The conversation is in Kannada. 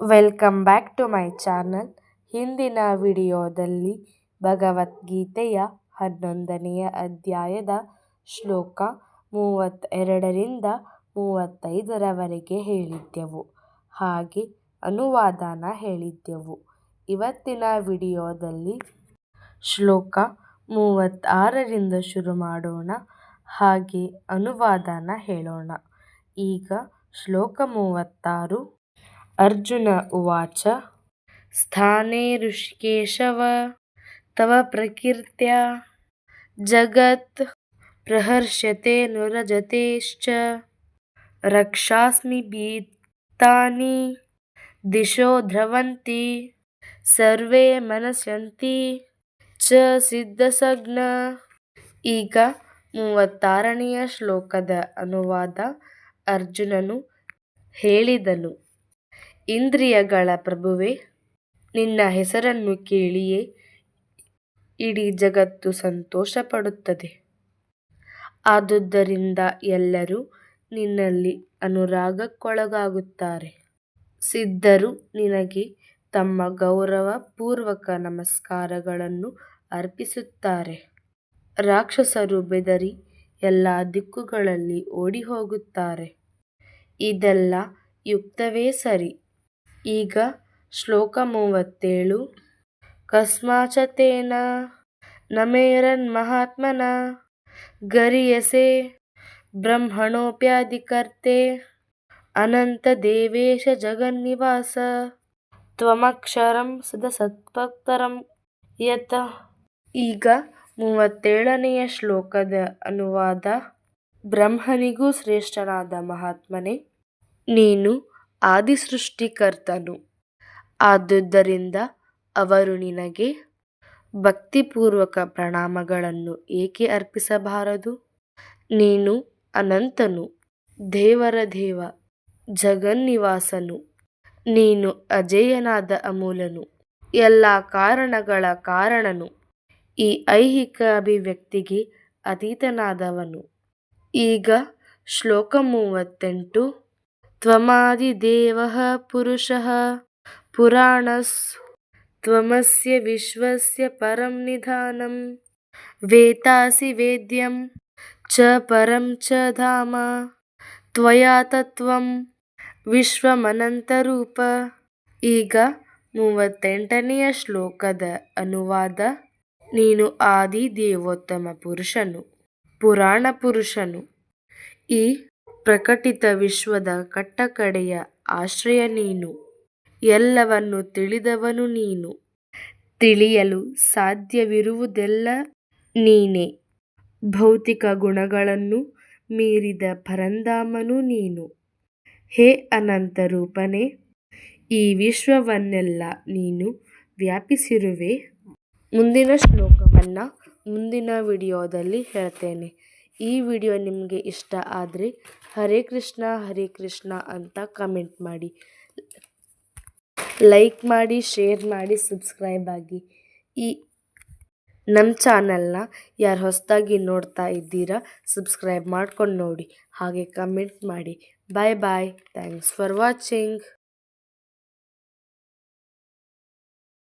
Welcome back to my channel ಹಿಂದಿನ ವಿಡಿಯೋದಲ್ಲಿ ಭಗವದ್ಗೀತೆಯ ಹನ್ನೊಂದನೆಯ ಅಧ್ಯಾಯದ ಶ್ಲೋಕ ಮೂವತ್ತೆರಡರಿಂದ ಮೂವತ್ತೈದರವರೆಗೆ ಹೇಳಿದ್ದೆವು. ಹಾಗೆ ಅನುವಾದನ ಹೇಳಿದ್ದೆವು. ಇವತ್ತಿನ ವಿಡಿಯೋದಲ್ಲಿ ಶ್ಲೋಕ ಮೂವತ್ತಾರರಿಂದ ಶುರು ಮಾಡೋಣ. ಹಾಗೆ ಅನುವಾದನ ಹೇಳೋಣ. ಈಗ ಶ್ಲೋಕ ಮೂವತ್ತಾರು ಅರ್ಜುನ ಉವಾಚ, ಸ್ಥಾನೆ ಋಷಿಕೇಶವ, ತವ ಪ್ರಕೀರ್ತ್ಯ, ಜಗತ್ ಪ್ರಹರ್ಷತೆ ನುರಜತೇಶ್ಚ, ರಕ್ಷಾಸ್ಮಿ ಭೀತಾನಿ, ದಿಶೋ ಧ್ರವಂತಿ ಸರ್ವೇ ಮನಸ್ಯಂತಿ, ಚ ಸಿದ್ಧಸಗ್ನ ಈಗ ಮೂವತ್ತಾರನೆಯ ಶ್ಲೋಕದ ಅನುವಾದ ಅರ್ಜುನನು ಹೇಳಿದನು. ಇಂದ್ರಿಯಗಳ ಪ್ರಭುವೇ, ನಿನ್ನ ಹೆಸರನ್ನು ಕೇಳಿಯೇ ಇಡೀ ಜಗತ್ತು ಸಂತೋಷಪಡುತ್ತದೆ. ಆದುದರಿಂದ ಎಲ್ಲರೂ ನಿನ್ನಲ್ಲಿ ಅನುರಾಗಕ್ಕೊಳಗಾಗುತ್ತಾರೆ. ಸಿದ್ಧರು ನಿನಗೆ ತಮ್ಮ ಗೌರವಪೂರ್ವಕ ನಮಸ್ಕಾರಗಳನ್ನು ಅರ್ಪಿಸುತ್ತಾರೆ. ರಾಕ್ಷಸರು ಬೆದರಿ ಎಲ್ಲ ದಿಕ್ಕುಗಳಲ್ಲಿ ಓಡಿ ಹೋಗುತ್ತಾರೆ ಇದೆಲ್ಲ ಯುಕ್ತವೇ ಸರಿ. ಈಗ ಶ್ಲೋಕ ಮೂವತ್ತೇಳು. ಕಸ್ಮಾಚತೇನ ನಮೇರನ್ಮಹಾತ್ಮನ ಗರೀಯಸೆ ಅನಂತ ದೇವೇಶ ಜಗನ್ನಿವಾಸ, ತ್ವಮಕ್ಷರಂ ಸದ ಸತ್ಪಕ್ತರಂ ಯತ. ಈಗ ಮೂವತ್ತೇಳನೆಯ ಶ್ಲೋಕದ ಅನುವಾದ ಬ್ರಹ್ಮನಿಗೂ ಶ್ರೇಷ್ಠನಾದ ಮಹಾತ್ಮನೇ. ನೀನು ಆದಿಸೃಷ್ಟಿಕರ್ತನು. ಆದುದರಿಂದ ಅವರು ನಿನಗೆ ಭಕ್ತಿಪೂರ್ವಕ ಪ್ರಣಾಮಗಳನ್ನು ಏಕೆ ಅರ್ಪಿಸಬಾರದು? ನೀನು ಅನಂತನು, ದೇವರ ದೇವ, ಜಗನ್ನಿವಾಸನು, ನೀನು ಅಜೇಯನಾದ ಅಮೂಲನು, ಎಲ್ಲ ಕಾರಣಗಳ ಕಾರಣನು, ಈ ಐಹಿಕ ಅಭಿವ್ಯಕ್ತಿಗೆ ಅತೀತನಾದವನು. ಈಗ ಶ್ಲೋಕ ಮೂವತ್ತೆಂಟು ತ್ವಮಾದಿದೇವಃ ಪುರುಷಃ ಪುರಾಣಸ್ ತ್ವಮಸ್ಯ ವಿಶ್ವಸ್ಯ ಪರಂ ನಿಧಾನಂ ವೇತ್ತಾಸಿ ವೇದ್ಯಂ ಚ ಪರಂ ಚ ಧಾಮ ತ್ವಯಾ ತತ್ವಂ ವಿಶ್ವಮನಂತರೂಪ ಈಗ ಮೂವತ್ತೆಂಟನೆಯ ಶ್ಲೋಕದ ಅನುವಾದ ನೀನು ಆದಿ ದೇವೋತ್ತಮ ಪುರುಷನು ಪುರಾಣ ಪುರುಷನು ಈ ಪ್ರಕಟಿತ ವಿಶ್ವದ ಕಟ್ಟಕಡೆಯ ಆಶ್ರಯ ನೀನು. ಎಲ್ಲವನ್ನು ತಿಳಿದವನು ನೀನು. ತಿಳಿಯಲು ಸಾಧ್ಯವಿರುವುದೆಲ್ಲ ನೀನೇ. ಭೌತಿಕ ಗುಣಗಳನ್ನು ಮೀರಿದ ಪರಂಧಾಮನು ನೀನು. ಹೇ ಅನಂತ ರೂಪನೇ, ಈ ವಿಶ್ವವನ್ನೆಲ್ಲ ನೀನು ವ್ಯಾಪಿಸಿರುವೆ. ಮುಂದಿನ ಶ್ಲೋಕವನ್ನು ಮುಂದಿನ ವಿಡಿಯೋದಲ್ಲಿ ಹೇಳ್ತೇನೆ. ಈ ವಿಡಿಯೋ ನಿಮಗೆ ಇಷ್ಟ ಆದರೆ ಹರೇ ಕೃಷ್ಣ ಹರೇ ಕೃಷ್ಣ ಅಂತ ಕಮೆಂಟ್ ಮಾಡಿ. ಲೈಕ್ ಮಾಡಿ ಶೇರ್ ಮಾಡಿ ಸಬ್ಸ್ಕ್ರೈಬ್ ಆಗಿ. ಈ ನಮ್ಮ ಚಾನಲ್ನ ಯಾರು ಹೊಸದಾಗಿ ನೋಡ್ತಾ ಇದ್ದೀರಾ ಸಬ್ಸ್ಕ್ರೈಬ್ ಮಾಡ್ಕೊಂಡು ನೋಡಿ. ಹಾಗೆ ಕಮೆಂಟ್ ಮಾಡಿ. Bye bye thanks for watching